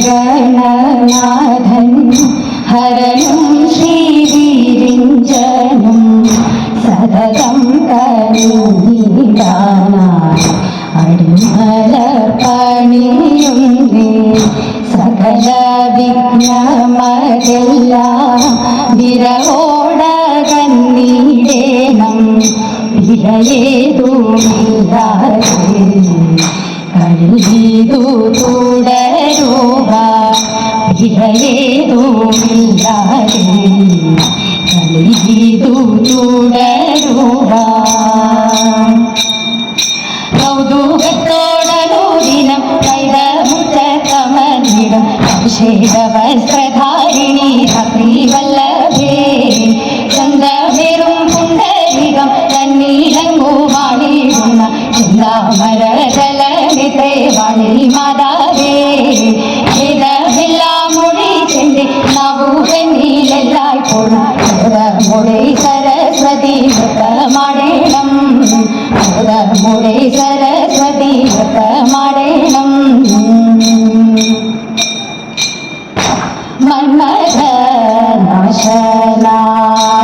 ഗണനാഥൻ ഹരനും ശ്രീവിരിഞ്ചനും സതതം കരുണീടാനായി അടിമലർപ്പണിയുന്നേ സകല വിഘ്നമതെല്ലാം വിരവോട കണ്ണീടേണം വിരയേതു കഴിയതു തൂ വിധികളേതോമില്ലാതെ കളിയീതു തുടരുക കൗതുകത്തോടോ ദിനം കൈതമുറ്റ കമലിടം അഭിഷേക വസ്ത്രധാരിണി ഭക്തിവല്ലഭേ ചന്ദ്രമേറും പുണ്ടരികം തന്നീലങ്ങു വാണിടുന്ന ചിന്താമരതലമിത്രേ വാണി മാതാ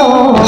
Oh.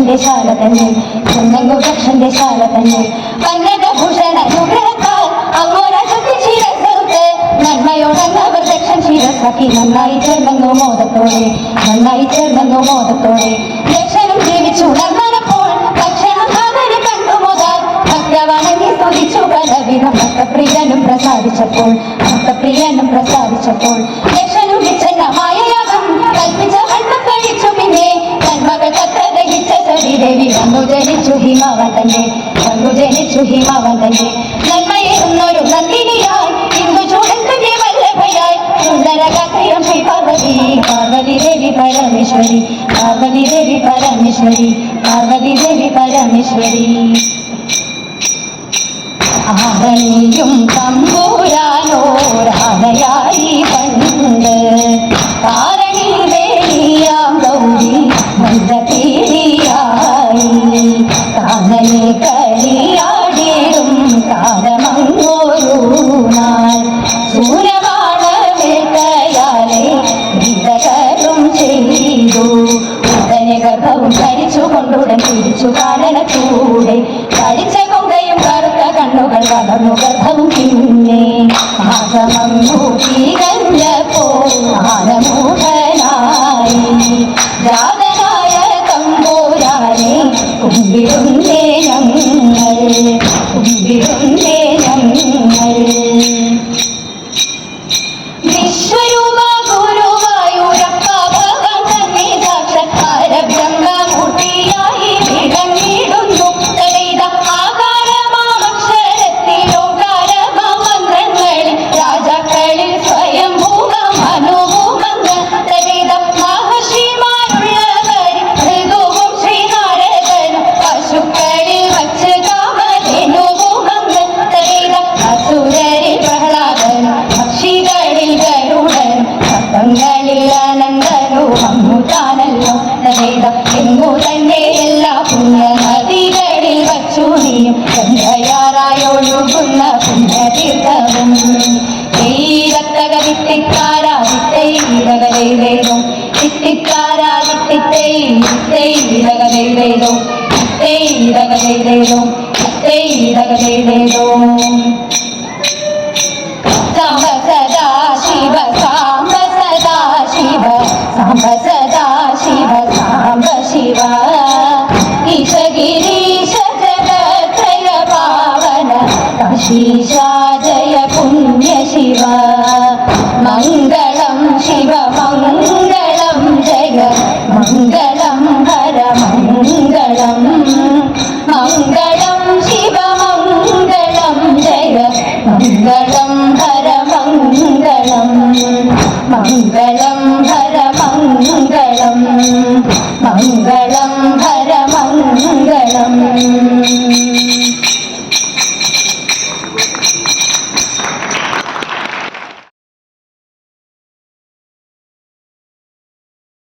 ദക്ഷന്റെ ശാല തന്നെ ചെന്നങ്ങു ദക്ഷന്റെ ശാല തന്നെ കന്നഡഭൂഷണ അനുഗ്രഹത്താൽ അങ്ങോരശക്തി ശിരസൗത്ത് നന്മയോടങ്ങവർ ദക്ഷൻ ശിരസാക്കി നന്നായി ചേർന്നങ്ങു മോദത്തോടെ. നന്നായി ചേർന്നങ്ങു മോദത്തോടെ. ദക്ഷനും ജീവിച്ചു നന്മനപ്പോൾ ഭക്ഷണം കാതൽ കണ്ടു മുതൽ ഭക്തവണങ്ങി സ്തുതിച്ചു പലവിധം ഭക്തപ്രിയനും പ്രസാദിച്ചപ്പോൾ ഭക്തപ്രിയനും പ്രസാദിച്ചപ്പോൾ പരമേശ്വരി പാർവതി ദേവി പരമേശ്വരി പാർവതി ദേവി പരമേശ്വരി. ആരണിയും തമ്പൂരാനോരാനയായി പിടിച്ചു കാരണത്തൂടെ കടിച്ച കൊങ്കയും കറുത്ത കണ്ണുകൾ വളർന്നു ഗർഭവും പിന്നെ. ആഗമം നോക്കി കഴിഞ്ഞപ്പോ ആനമൂഹനായി രാധനായ തമ്പൂരാനെ കുമ്പിടുന്നേ. ഗംഗയാറായൊഴുകുന്ന പുണ്യതീർത്ഥവും തീരത്തക വിത്തിക്കാരാതിത്തേതകതയിലേതും വിത്തിക്കാരാതിത്തേതകതയിലേതും വിത്തേതകതയിലേതും മംഗളം ഹര മംഗളം മംഗളം ഹര മംഗളം.